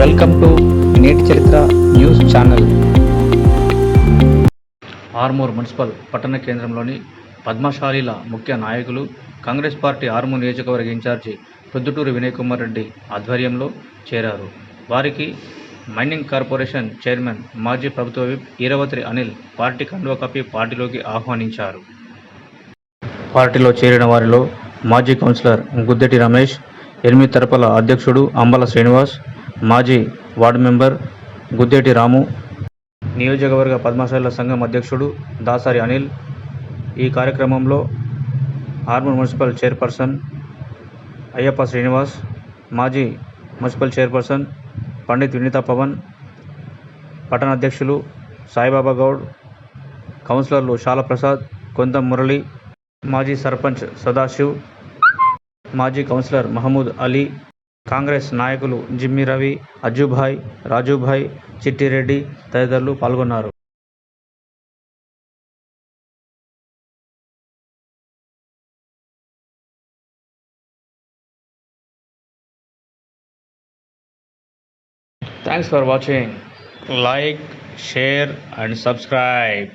Welcome to నేటి చరిత్ర news channel. Armoor municipal పట్టణ కేంద్రంలోని పద్మశాలీల ముఖ్య నాయకులు కాంగ్రెస్ పార్టీ ఆర్మూర్ నియోజకవర్గ ఇన్ఛార్జి పొద్దుటూరు వినయ్ కుమార్ రెడ్డి ఆధ్వర్యంలో చేరారు. వారికి మైనింగ్ కార్పొరేషన్ చైర్మన్ మాజీ ప్రభుత్వ విప్ ఈరవత్రి అనిల్ పార్టీ కండువ కప్పి పార్టీలోకి ఆహ్వానించారు. పార్టీలో చేరిన వారిలో మాజీ కౌన్సిలర్ గుద్దెటి రమేష్ ఎనిమిది తరపల అధ్యక్షుడు అంబల శ్రీనివాస్ మాజీ వార్డు మెంబర్ గుద్దేటి రాము నియోజకవర్గ పద్మశాల సంఘం అధ్యక్షుడు దాసారి అనిల్ ఈ కార్యక్రమంలో ఆర్మూర్ మున్సిపల్ చైర్పర్సన్ అయ్యప్ప శ్రీనివాస్ మాజీ మున్సిపల్ చైర్పర్సన్ పండిత్ వినీత పవన్ పట్టణ అధ్యక్షులు సాయిబాబా గౌడ్ కౌన్సిలర్లు శాలప్రసాద్ కొంతం మురళి మాజీ సర్పంచ్ సదాశివ్ మాజీ కౌన్సిలర్ మహమూద్ అలీ కాంగ్రెస్ నాయకులు జిమ్మి రవి అజుభాయ్ రాజుభాయ్ చిట్టిరెడ్డి తదితరులు పాల్గొన్నారు. Thanks for watching like share and subscribe